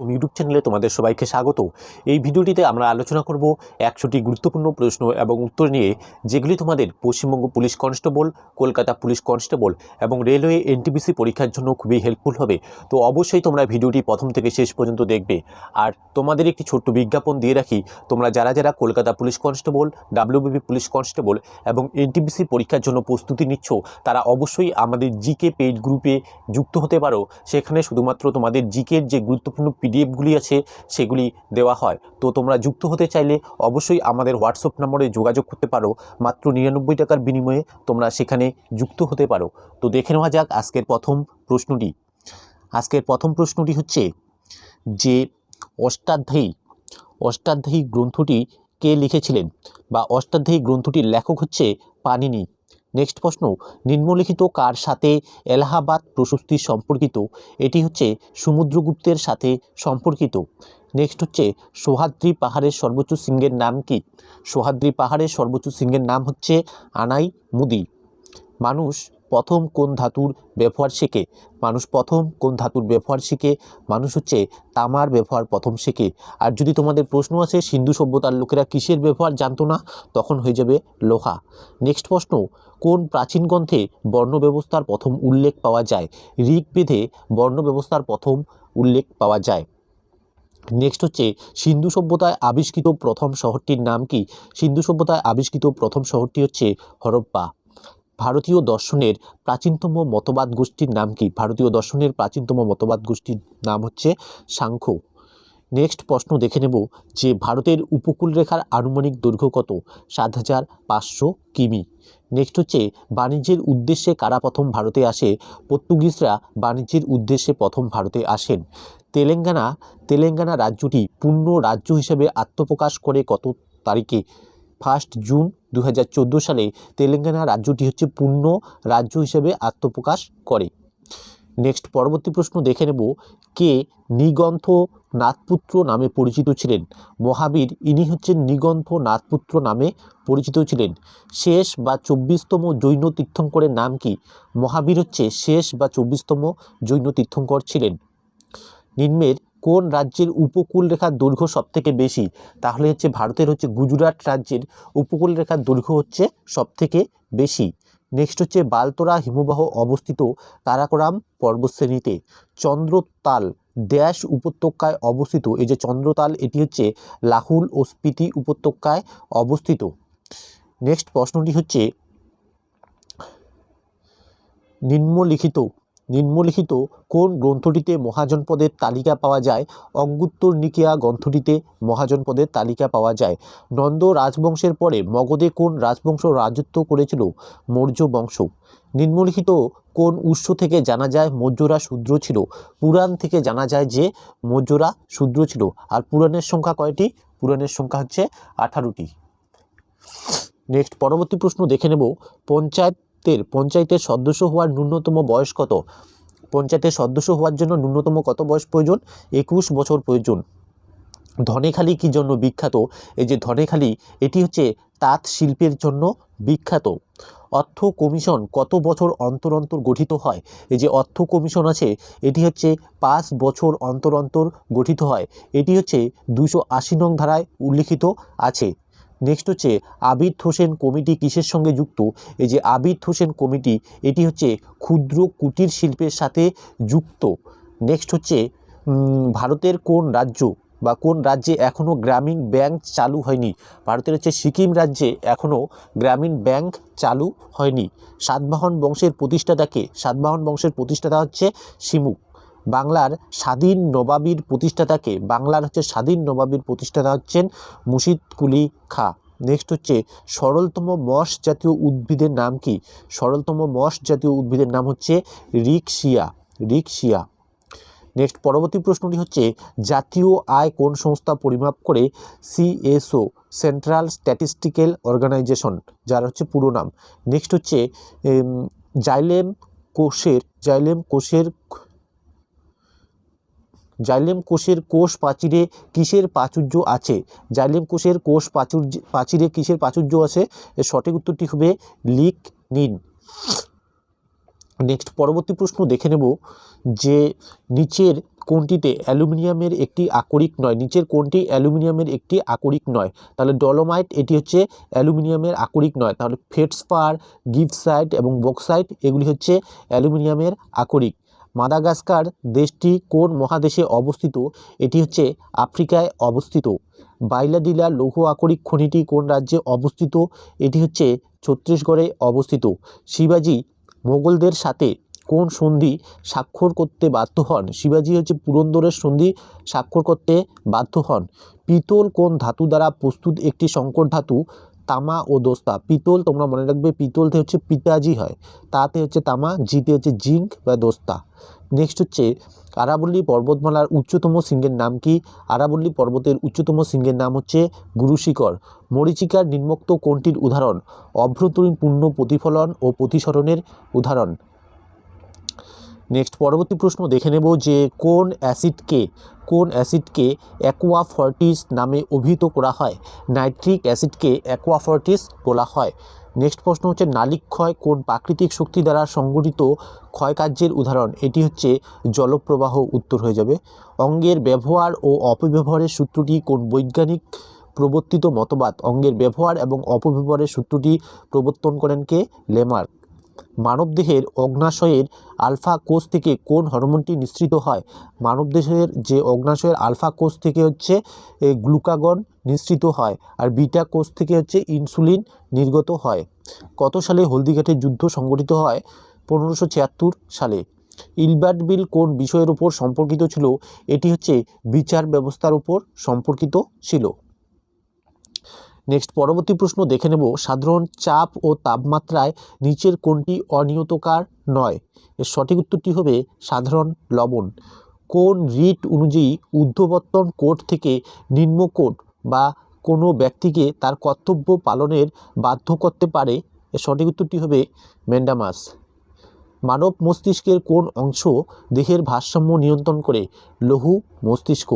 YouTube চ্যানেলে তোমাদের সবাইকে স্বাগত। এই ভিডিওটিতে আমরা আলোচনা করব একশোটি গুরুত্বপূর্ণ প্রশ্ন এবং উত্তর নিয়ে, যেগুলি তোমাদের Paschimbanga police constable, Kolkata police constable এবং রেলওয়ে এনটিপিসি পরীক্ষার জন্য খুবই হেল্পফুল হবে। তো অবশ্যই তোমরা ভিডিওটি প্রথম থেকে শেষ পর্যন্ত দেখবে। আর তোমাদের একটি ছোট্ট বিজ্ঞাপন দিয়ে রাখি, তোমরা যারা যারা Kolkata police constable WBP police constable এবং এনটিপিসি পরীক্ষার জন্য প্রস্তুতি নিচ্ছ, তারা অবশ্যই আমাদের জিকে পেইড গ্রুপে যুক্ত হতে পারো। সেখানে শুধুমাত্র তোমাদের জিকের যে গুরুত্বপূর্ণ পিডিএফগুলি আছে, সেগুলি দেওয়া হয়। তো তোমরা যুক্ত হতে চাইলে অবশ্যই আমাদের হোয়াটসঅ্যাপ নম্বরে যোগাযোগ করতে পারো। মাত্র নিরানব্বই টাকার বিনিময়ে তোমরা সেখানে যুক্ত হতে পারো। তো দেখে নেওয়া যাক আজকের প্রথম প্রশ্নটি। আজকের প্রথম প্রশ্নটি হচ্ছে যে, অষ্টাধ্যায়ী অষ্টাধ্যায়ী গ্রন্থটি কে লিখেছিলেন? বা অষ্টাধ্যায়ী গ্রন্থটির লেখক হচ্ছে পানিনি নেক্সট প্রশ্ন, নিম্নলিখিত কার সাথে এলাহাবাদ প্রশস্তি সম্পর্কিত? এটি হচ্ছে সমুদ্রগুপ্তের সাথে সম্পর্কিত। নেক্সট হচ্ছে, সোহাদ্রি পাহাড়ের সর্বোচ্চ সিংহের নাম কি? সোহাদ্রি পাহাড়ের সর্বোচ্চ সিংহের নাম হচ্ছে আনাই মুদি। মানুষ প্রথম কোন ধাতুর ব্যবহার শেখে? মানুষ প্রথম কোন ধাতুর ব্যবহার শিখে? মানুষ হচ্ছে তামার ব্যবহার প্রথম শেখে। আর যদি তোমাদের প্রশ্ন আছে সিন্ধু সভ্যতার লোকেরা কিসের ব্যবহার জানতো না, তখন হয়ে যাবে লোহা। নেক্সট প্রশ্ন, কোন প্রাচীন গ্রন্থে বর্ণ ব্যবস্থার প্রথম উল্লেখ পাওয়া যায়? ঋগ্বেদে বর্ণ ব্যবস্থার প্রথম উল্লেখ পাওয়া যায়। নেক্সট হচ্ছে, সিন্ধু সভ্যতায় আবিষ্কৃত প্রথম শহরটির নাম কি? সিন্ধু সভ্যতায় আবিষ্কৃত প্রথম শহরটি হচ্ছে হরপ্পা। ভারতীয় দর্শনের প্রাচীনতম মতবাদ গোষ্ঠীর নাম কি? ভারতীয় দর্শনের প্রাচীনতম মতবাদ গোষ্ঠীর নাম হচ্ছে সাংখ্য। নেক্সট প্রশ্ন দেখে নেব যে ভারতের উপকূলরেখার আনুমানিক দৈর্ঘ্য কত? সাত হাজার পাঁচশো কিমি। নেক্সট হচ্ছে, বাণিজ্যের উদ্দেশ্যে কারা প্রথম ভারতে আসে? পর্তুগিজরা বাণিজ্যের উদ্দেশ্যে প্রথম ভারতে আসেন। তেলেঙ্গানা তেলেঙ্গানা রাজ্যটি পূর্ণ রাজ্য হিসেবে আত্মপ্রকাশ করে কত তারিখে? ফার্স্ট জুন দু হাজার চোদ্দ সালে তেলেঙ্গানা রাজ্যটি হচ্ছে পূর্ণ রাজ্য হিসেবে আত্মপ্রকাশ করে। নেক্সট পরবর্তী প্রশ্ন দেখে নেব, কে নিগন্থ নাথপুত্র নামে পরিচিত ছিলেন? মহাবীর, ইনি হচ্ছেন নিগন্থ নাথপুত্র নামে পরিচিত ছিলেন। শেষ বা চব্বিশতম জৈন তীর্থঙ্করের নাম কি? মহাবীর হচ্ছে শেষ বা চব্বিশতম জৈন তীর্থঙ্কর ছিলেন। নিম্নের কোন রাজ্যের উপকূল রেখার দৈর্ঘ্য সবথেকে বেশি? তাহলে হচ্ছে ভারতের হচ্ছে গুজরাট রাজ্যের উপকূল রেখার দৈর্ঘ্য হচ্ছে সবথেকে বেশি। নেক্সট হচ্ছে বালতরা হিমবাহ অবস্থিত কারাকোরাম পর্বতশ্রেণীতে। চন্দ্রতাল ড্যাশ উপত্যকায় অবস্থিত। এই যে চন্দ্রতাল, এটি হচ্ছে লাহুল ও স্পিতি উপত্যকায় অবস্থিত। নেক্সট প্রশ্নটি হচ্ছে নিম্নলিখিত নিম্নলিখিত কোন গ্রন্থটিতে মহাজনপদের তালিকা পাওয়া যায়? অঙ্গুত্তর নিকেয়া গ্রন্থটিতে মহাজনপদের তালিকা পাওয়া যায়। নন্দ রাজবংশের পরে মগধে কোন রাজবংশ রাজত্ব করেছিল? মৌর্য বংশ। নিম্নলিখিত কোন উৎস থেকে জানা যায় মৌর্যরা শূদ্র ছিল? পুরাণ থেকে জানা যায় যে মৌর্যরা শূদ্র ছিল। আর পুরাণের সংখ্যা কয়টি? পুরাণের সংখ্যা হচ্ছে আঠারোটি। নেক্সট পরবর্তী প্রশ্ন দেখে নেব। পঞ্চায়েতের পঞ্চায়েতের সদস্য হওয়ার ন্যূনতম বয়স কত? পঞ্চায়েতের সদস্য হওয়ার জন্য ন্যূনতম কত বয়স প্রয়োজন? একুশ বছর প্রয়োজন। ধনেখালি কি জন্য বিখ্যাত? এই যে ধনেখালি, এটি হচ্ছে তাঁত শিল্পের জন্য বিখ্যাত। অর্থ কমিশন কত বছর অন্তর অন্তর গঠিত হয়? এই যে অর্থ কমিশন আছে, এটি হচ্ছে পাঁচ বছর অন্তর অন্তর গঠিত হয়। এটি হচ্ছে দুশো আশি নং ধারায় উল্লিখিত আছে। নেক্সট হচ্ছে আবিদ হোসেন কমিটি কিসের সঙ্গে যুক্ত? এই যে আবিদ হোসেন কমিটি, এটি হচ্ছে ক্ষুদ্র কুটির শিল্পের সাথে যুক্ত। নেক্সট হচ্ছে ভারতের কোন রাজ্য বা কোন রাজ্যে এখনও গ্রামীণ ব্যাংক চালু হয়নি? ভারতের হচ্ছে সিকিম রাজ্যে এখনও গ্রামীণ ব্যাংক চালু হয়নি। সাতবাহন বংশের প্রতিষ্ঠাতাকে সাতবাহন বংশের প্রতিষ্ঠাতা হচ্ছে শিমুক বাংলার স্বাধীন নবাবীর প্রতিষ্ঠাতাকে, বাংলার হচ্ছে স্বাধীন নবাবীর প্রতিষ্ঠাতা হচ্ছেন মুর্শিদ কুলি খা। নেক্সট হচ্ছে সরলতম মশ জাতীয় উদ্ভিদের নাম কি? সরলতম মশ জাতীয় উদ্ভিদের নাম হচ্ছে রিকশিয়া রিকশিয়া। নেক্সট পরবর্তী প্রশ্নটি হচ্ছে, জাতীয় আয় কোন সংস্থা পরিমাপ করে সিএসও সেন্ট্রাল স্ট্যাটিস্টিক্যাল অর্গানাইজেশন যার হচ্ছে পুরো নাম। নেক্সট হচ্ছে জাইলেম কোষের জাইলেম কোষের জাইলেম কোষের কোষ প্রাচীরে কিসের প্রাচুর্য আছে? জাইলেম কোষের কোষ প্রাচুর্য, প্রাচীরে কিসের প্রাচুর্য আছে? সঠিক উত্তরটি হবে লিক নিন। নেক্সট পরবর্তী প্রশ্ন দেখে নেব যে নিচের কোনটিতে অ্যালুমিনিয়ামের একটি আকরিক নয়। নিচের কোনটি অ্যালুমিনিয়ামের একটি আকরিক নয়। তাহলে ডলোমাইট, এটি হচ্ছে অ্যালুমিনিয়ামের আকরিক নয়। তাহলে ফেটসপার গিফসাইট এবং বক্সাইট এগুলি হচ্ছে অ্যালুমিনিয়ামের আকরিক। মাদাগাস্কার দেশটি কোন মহাদেশে অবস্থিত? এটি হচ্ছে আফ্রিকায় অবস্থিত। বাইলাডিলা লৌহ আকরিক খনিটি কোন রাজ্যে অবস্থিত? এটি হচ্ছে ছত্তিশগড়ে অবস্থিত। শিবাজি, মোগলদের সাথে কোন সন্ধি স্বাক্ষর করতে বাধ্য হন? শিবাজি হচ্ছে পুরন্দরের সন্ধি স্বাক্ষর করতে বাধ্য হন। পিতল কোন ধাতু দ্বারা প্রস্তুত একটি সংকর ধাতু? তামা ও দোস্তা। পিতল তোমরা মনে রাখবে পিতলতে হচ্ছে পিতাজি হয়। তাতে হচ্ছে তামা, জিতে হচ্ছে জিঙ্ক বা দোস্তা। নেক্সট হচ্ছে আরাবল্লী পর্বতমালার উচ্চতম শৃঙ্গের নাম কি? আরাবল্লী পর্বতের উচ্চতম শৃঙ্গের নাম হচ্ছে গুরুশিখর। মরিচিকার নিম্নোক্ত কোনটির উদাহরণ? অভ্যন্তরীণ পূর্ণ প্রতিফলন ও প্রতিসরণের উদাহরণ। নেক্সট পরবর্তী প্রশ্ন দেখে নেব যে কোন অ্যাসিডকে কোন অ্যাসিডকে অ্যাকোয়াফর্টিস নামে অভিহিত করা হয়? নাইট্রিক অ্যাসিডকে অ্যাকোয়াফর্টিস বলা হয়। নেক্সট প্রশ্ন হচ্ছে নালিক্ষয় কোন প্রাকৃতিক শক্তি দ্বারা সংগঠিত ক্ষয়কার্যের উদাহরণ? এটি হচ্ছে, জলপ্রবাহ উত্তর হয়ে যাবে। অঙ্গের ব্যবহার ও অপব্যবহারের সূত্রটি কোন বৈজ্ঞানিক প্রবর্তিত মতবাদ? অঙ্গের ব্যবহার এবং অপব্যবহারের সূত্রটি প্রবর্তন করেন কে? লেমার্ক মানবদেহের অগ্নাশয়ের আলফা কোষ থেকে কোন হরমোনটি নিঃসৃত হয়? মানবদেহের যে অগ্নাশয়ের আলফা কোষ থেকে হচ্ছে গ্লুকাগন নিঃসৃত হয় আর বিটা কোষ থেকে হচ্ছে ইনসুলিন নির্গত হয়। কত সালে হলদিঘাটের যুদ্ধ সংগঠিত হয়? পনেরোশো সালে। ইলবার্ট বিল কোন বিষয়ের উপর সম্পর্কিত ছিল? এটি হচ্ছে বিচার ব্যবস্থার উপর সম্পর্কিত ছিল। নেক্সট পরবর্তী প্রশ্ন দেখে নেব। সাধারণ চাপ ও তাপমাত্রায় নিচের কোনটি অনিয়তকার নয়? এর সঠিক উত্তরটি হবে সাধারণ লবণ। কোন রিট অনুযায়ী ঊর্ধ্ববর্তন কোড থেকে নিম্ন কোড বা কোনো ব্যক্তিকে তার কর্তব্য পালনের বাধ্য করতে পারে? এর সঠিক উত্তরটি হবে ম্যান্ডামাস। মানব মস্তিষ্কের কোন অংশ দেহের ভারসাম্য নিয়ন্ত্রণ করে? লহু মস্তিষ্ক।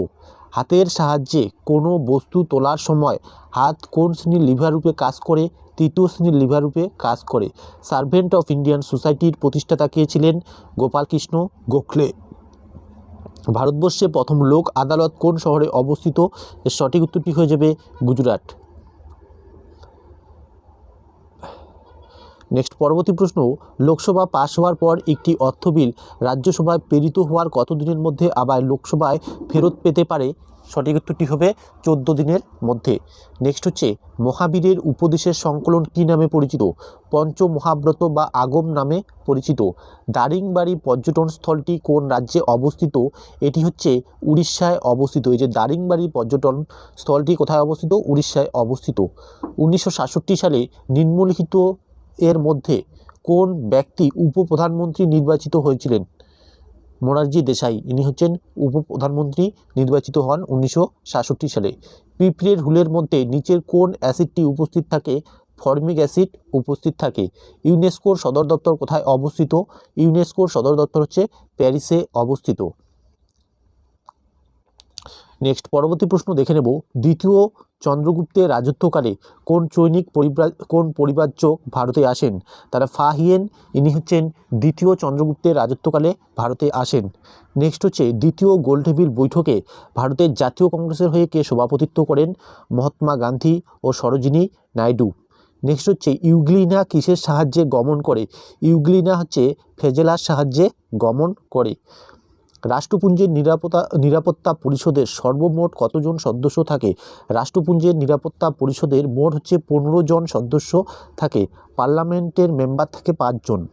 হাতের সাহায্যে কোনো বস্তু তোলার সময় হাত কোন শ্রেণির লিভার রূপে কাজ করে, তৃতীয় শ্রেণির লিভার রূপে কাজ করে। সার্ভেন্ট অফ ইন্ডিয়ান সোসাইটির প্রতিষ্ঠাতা কে ছিলেন? গোপালকৃষ্ণ গোখলে। ভারতবর্ষে প্রথম লোক আদালত কোন শহরে অবস্থিত? এর সঠিক উত্তরটি হয়ে যাবে গুজরাট। নেক্সট পরবর্তী প্রশ্ন, লোকসভা পাশ হওয়ার পর একটি অর্থ বিল রাজ্যসভায় প্রেরিত হওয়ার কত দিনের মধ্যে আবার লোকসভায় ফেরত পেতে পারে? সঠিক উত্তরটি হবে চোদ্দ দিনের মধ্যে। নেক্সট হচ্ছে, মহাবীরের উপদেশের সংকলন কী নামে পরিচিত? পঞ্চ মহাব্রত বা আগম নামে পরিচিত। দারিংবাড়ি পর্যটন স্থলটি কোন রাজ্যে অবস্থিত? এটি হচ্ছে উড়িষ্যায় অবস্থিত। এই যে দারিংবাড়ি পর্যটন স্থলটি কোথায় অবস্থিত? উড়িষ্যায় অবস্থিত। উনিশশো সাতষট্টি সালে নিম্নলিখিত এর মধ্যে কোন ব্যক্তি উপপ্রধানমন্ত্রী নির্বাচিত হয়েছিলেন? মোরারজি দেশাই, ইনি হচ্ছেন উপপ্রধানমন্ত্রী নির্বাচিত হন উনিশশো সাতষট্টি সালে। পিঁপড়ের হুলের মধ্যে নিচের কোন অ্যাসিডটি উপস্থিত থাকে? ফর্মিক অ্যাসিড উপস্থিত থাকে। ইউনেস্কোর সদর দপ্তর কোথায় অবস্থিত? ইউনেস্কোর সদর দপ্তর হচ্ছে প্যারিসে অবস্থিত। নেক্সট, পরবর্তী প্রশ্ন দেখে নেব। দ্বিতীয় চন্দ্রগুপ্তের রাজত্বকালে কোন চৈনিক পরিব্রা, কোন পরিব্রাজ্য ভারতে আসেন? তারা ফাহিয়েন ইনি হচ্ছেন দ্বিতীয় চন্দ্রগুপ্তের রাজত্বকালে ভারতে আসেন। নেক্সট হচ্ছে দ্বিতীয় গোলটেবিল বৈঠকে ভারতের জাতীয় কংগ্রেসের হয়ে কে সভাপতিত্ব করেন? মহাত্মা গান্ধী ও সরোজিনী নাইডু। নেক্সট হচ্ছে ইউগ্লিনা কিসের সাহায্যে গমন করে? ইউগ্লিনা হচ্ছে ফেজেলার সাহায্যে গমন করে। রাষ্ট্রপুঞ্জের নিরাপত্তা নিরাপত্তা পরিষদের সর্বমোট কতজন সদস্য থাকে? রাষ্ট্রপুঞ্জের নিরাপত্তা পরিষদের মোট হচ্ছে পনেরো জন সদস্য থাকে। পার্লামেন্টের মেম্বার থাকে পাঁচজন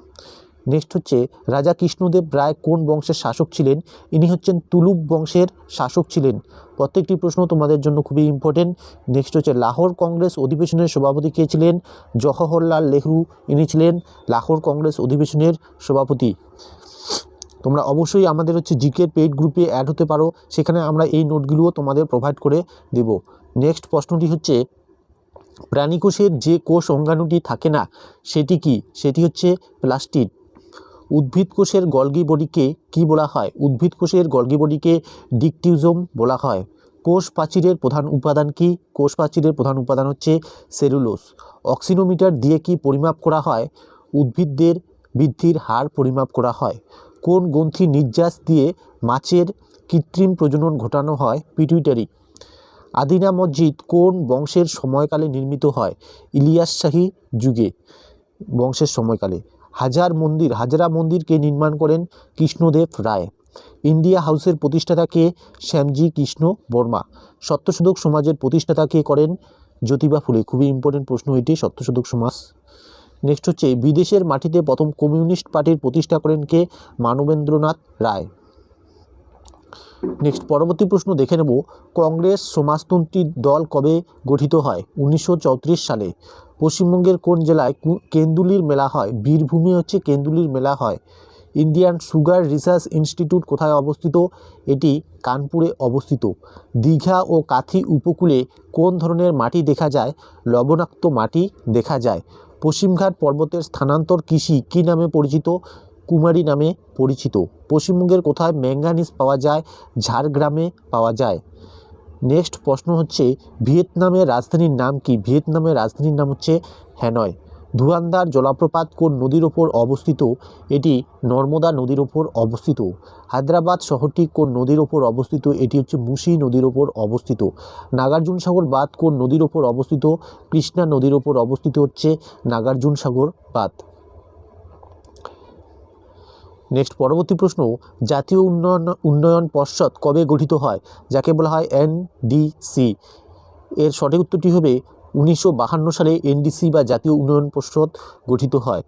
নেক্সট হচ্ছে, রাজা কৃষ্ণদেব রায় কোন বংশের শাসক ছিলেন? ইনি হচ্ছেন তুলুক বংশের শাসক ছিলেন। প্রত্যেকটি প্রশ্ন তোমাদের জন্য খুবই ইম্পর্টেন্ট নেক্সট হচ্ছে, লাহোর কংগ্রেস অধিবেশনের সভাপতি কে ছিলেন? জওহরলাল নেহরু। ইনি ছিলেন লাহোর কংগ্রেস অধিবেশনের সভাপতি। তোমরা অবশ্যই আমাদের হচ্ছে জিকের পেইড গ্রুপে অ্যাড হতে পারো। সেখানে আমরা এই নোটগুলোও তোমাদের প্রোভাইড করে দেব। নেক্সট প্রশ্নটি হচ্ছে, প্রাণীকোষের যে কোষ অঙ্গাণুটি থাকে না, সেটি কি? সেটি হচ্ছে প্লাস্টিড। উদ্ভিদ কোষের গলগি বডিকে কি বলা হয়? উদ্ভিদ কোষের গলগি বডিকে ডিকটিউজম বলা হয়। কোষ প্রাচীরের প্রধান উপাদান কি? কোষ প্রাচীরের প্রধান উপাদান হচ্ছে সেলুলোজ। অক্সিনোমিটার দিয়ে কি পরিমাপ করা হয়? উদ্ভিদদের বৃদ্ধির হার পরিমাপ করা হয়। কোন গ্রন্থি নির্যাস দিয়ে মাছের কৃত্রিম প্রজনন ঘটানো হয়? পিটুইটারি। আদিনা মসজিদ কোন বংশের সময়কালে নির্মিত হয়? ইলিয়াস শাহী যুগে। বংশের সময়কালে। হাজার মন্দির, হাজারা মন্দিরকে নির্মাণ করেন কৃষ্ণদেব রায়। ইন্ডিয়া হাউসের প্রতিষ্ঠাতা কে? শ্যামজি কৃষ্ণ বর্মা। সত্যশোধক সমাজের প্রতিষ্ঠাতা কে করেন? জ্যোতিবা ফুলে। খুবই ইম্পর্টেন্ট প্রশ্ন এটি। সত্যশোধক সমাজ নেক্সট হচ্ছে, বিদেশের মাটিতে প্রথম কমিউনিস্ট পার্টির প্রতিষ্ঠা করেন কে? মানবেন্দ্রনাথ রায়। নেক্সট, পরবর্তী প্রশ্ন দেখে নেব, কংগ্রেস সমাজতন্ত্রী দল কবে গঠিত হয়? উনিশশো চৌত্রিশ সালে। পশ্চিমবঙ্গের কোন জেলায় কেন্দুলির মেলা হয়? বীরভূমে হচ্ছে কেন্দুলির মেলা হয়। ইন্ডিয়ান সুগার রিসার্চ ইনস্টিটিউট কোথায় অবস্থিত? এটি কানপুরে অবস্থিত। দীঘা ও কাথি উপকূলে কোন ধরনের মাটি দেখা যায়? লবণাক্ত মাটি দেখা যায়। পশ্চিমঘাট পর্বতের স্থানান্তর কৃষি কী নামে পরিচিত? কুমারী নামে পরিচিত। পশ্চিমবঙ্গের কোথায় ম্যাঙ্গানিস পাওয়া যায়? ঝাড়গ্রামে পাওয়া যায়। নেক্সট প্রশ্ন হচ্ছে, ভিয়েতনামের রাজধানীর নাম কি? ভিয়েতনামের রাজধানীর নাম হচ্ছে হ্যানয়। ধুয়ান্দার জলপ্রপাত কোন নদীর ওপর অবস্থিত? এটি নর্মদা নদীর ওপর অবস্থিত। হায়দ্রাবাদ শহরটি কোন নদীর ওপর অবস্থিত? এটি হচ্ছে মুসি নদীর ওপর অবস্থিত। নাগার্জুন সাগর বাঁধ কোন নদীর ওপর অবস্থিত? কৃষ্ণা নদীর ওপর অবস্থিত হচ্ছে নাগার্জুন সাগর বাঁধ। নেক্সট পরবর্তী প্রশ্ন, জাতীয় উন্নয়ন উন্নয়ন পর্ষদ কবে গঠিত হয়? যাকে বলা হয় এনডিসি এর সঠিক উত্তরটি হবে উনিশশো সালে এনডিসি বা জাতীয় উন্নয়ন পর্ষদ গঠিত হয়।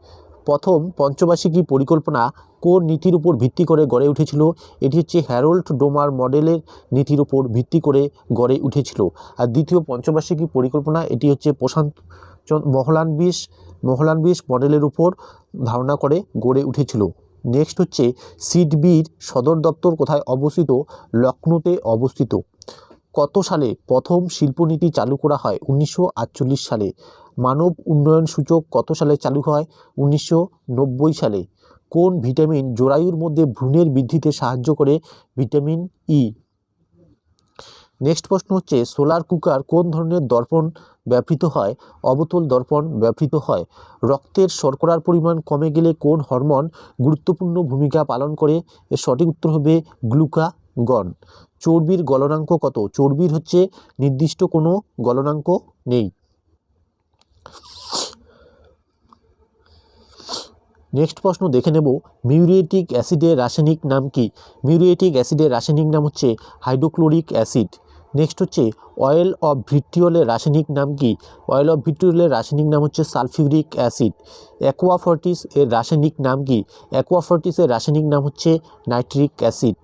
প্রথম পঞ্চবার্ষিকী পরিকল্পনা কোন নীতির উপর ভিত্তি করে গড়ে উঠেছিল? এটি হচ্ছে হ্যারোল্ড ডোমার মডেলের নীতির উপর ভিত্তি করে গড়ে উঠেছিল। আর দ্বিতীয় পঞ্চবার্ষিকী পরিকল্পনা, এটি হচ্ছে প্রশান্ত চন্দ- মহলানবিশ মহলানবিশ মডেলের উপর ধারণা করে গড়ে উঠেছিল। নেক্সট হচ্ছে সিডবির সদর দপ্তর কোথায় অবস্থিত? লখনৌতে অবস্থিত। কত সালে প্রথম শিল্পনীতি চালু করা হয়? উনিশশো আটচল্লিশ সালে। মানব উন্নয়ন সূচক কত সালে চালু হয়? উনিশশো নব্বই সালে। কোন ভিটামিন জরায়ুর মধ্যে ভ্রূণের বৃদ্ধিতে সাহায্য করে? Vitamin E. নেক্সট প্রশ্ন হচ্ছে, সোলার কুকার কোন ধরনের দর্পণ ব্যবহৃত হয়? অবতল দর্পণ ব্যবহৃত হয়। রক্তের শর্করার পরিমাণ কমে গেলে কোন হরমোন গুরুত্বপূর্ণ ভূমিকা পালন করে? এর সঠিক উত্তর হবে গ্লুকাগন। চর্বির গলনাঙ্ক কত? চর্বির হচ্ছে নির্দিষ্ট কোনো গলনাঙ্ক নেই। নেক্সট প্রশ্ন দেখে নেব, মিউরিয়েটিক অ্যাসিডের রাসায়নিক নাম কি? মিউরিয়েটিক অ্যাসিডের রাসায়নিক নাম হচ্ছে হাইড্রোক্লোরিক অ্যাসিড। নেক্সট হচ্ছে, অয়েল অফ ভিট্রিয়লের রাসায়নিক নাম কি? অয়েল অফ ভিট্রিয়লের রাসায়নিক নাম হচ্ছে সালফিউরিক অ্যাসিড। অ্যাকোয়াফর্টিস এর রাসায়নিক নাম কি? অ্যাকোয়াফর্টিসের রাসায়নিক নাম হচ্ছে নাইট্রিক অ্যাসিড।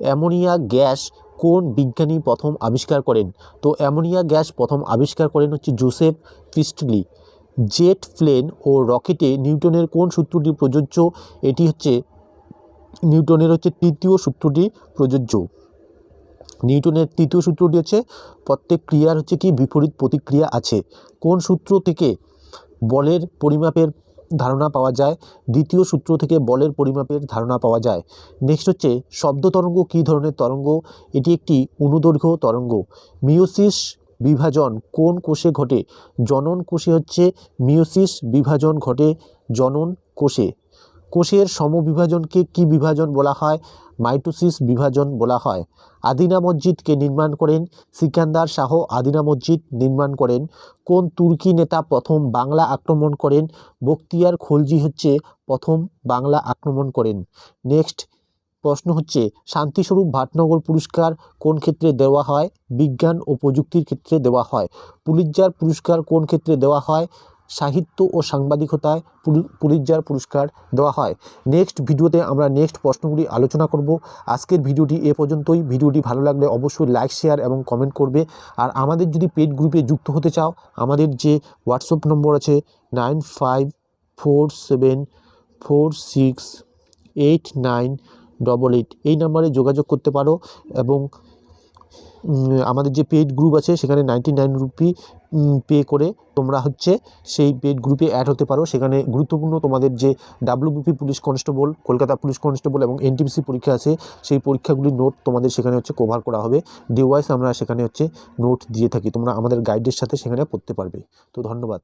অ্যামোনিয়া গ্যাস কোন বিজ্ঞানী প্রথম আবিষ্কার করেন? তো অ্যামোনিয়া গ্যাস প্রথম আবিষ্কার করেন হচ্ছে জোসেফ পিস্টলি জেট প্লেন ও রকেটে নিউটনের কোন সূত্রটি প্রযোজ্য? এটি হচ্ছে নিউটনের হচ্ছে তৃতীয় সূত্রটি প্রযোজ্য। নিউটনের তৃতীয় সূত্রটি হচ্ছে প্রত্যেক ক্রিয়ার হচ্ছে কি বিপরীত প্রতিক্রিয়া আছে। কোন সূত্র থেকে বলের পরিমাপের ধারণা পাওয়া যায়, দ্বিতীয় সূত্র থেকে বলের পরিমাপের ধারণা পাওয়া যায়। নেক্সট হচ্ছে, শব্দ তরঙ্গ কী ধরনের তরঙ্গ? এটি একটি অনুদৈর্ঘ্য তরঙ্গ। মিওসিস বিভাজন কোন কোষে ঘটে? জনন কোষে হচ্ছে মিওসিস বিভাজন ঘটে জনন কোষে। কোষের সমবিভাজনকে কি বিভাজন বলা হয়? মাইটোসিস বিভাজন বলা হয়। আদিনা মসজিদকে নির্মাণ করেন সিকান্দার শাহ আদিনা মসজিদ নির্মাণ করেন। কোন তুর্কি নেতা প্রথম বাংলা আক্রমণ করেন? বক্তিয়ার খলজি হচ্ছে প্রথম বাংলা আক্রমণ করেন। নেক্সট প্রশ্ন হচ্ছে, শান্তিস্বরূপ ভাটনগর পুরস্কার কোন ক্ষেত্রে দেওয়া হয়? বিজ্ঞান ও প্রযুক্তির ক্ষেত্রে দেওয়া হয়। পুলিৎজার পুরস্কার কোন ক্ষেত্রে দেওয়া হয়? সাহিত্য ও সাংবাদিকতায় পুলি- পুলিৎজার পুরস্কার দেওয়া হয়। নেক্সট ভিডিওতে আমরা নেক্সট প্রশ্নগুলি আলোচনা করব। আজকের ভিডিওটি এ পর্যন্তই। ভিডিওটি ভালো লাগলে অবশ্যই লাইক, শেয়ার এবং কমেন্ট করবে। আর আমাদের যদি পেড গ্রুপে যুক্ত হতে চাও, আমাদের যে হোয়াটসঅ্যাপ নম্বর আছে nine five four seven four six eight nine double eight, এই নাম্বারে যোগাযোগ করতে পারো। এবং আমাদের যে পেড গ্রুপ আছে, সেখানে নাইনটি নাইন রুপি পে করে তোমরা হচ্ছে সেই পেড গ্রুপে অ্যাড হতে পারো। সেখানে গুরুত্বপূর্ণ তোমাদের যে WBP police constable Kolkata police constable এবং এনটিপিসি পরীক্ষা আছে, সেই পরীক্ষাগুলির নোট তোমাদের সেখানে হচ্ছে কভার করা হবে। ডে ওয়াইস আমরা সেখানে হচ্ছে নোট দিয়ে থাকি। তোমরা আমাদের গাইডের সাথে সেখানে পড়তে পারবে। তো ধন্যবাদ।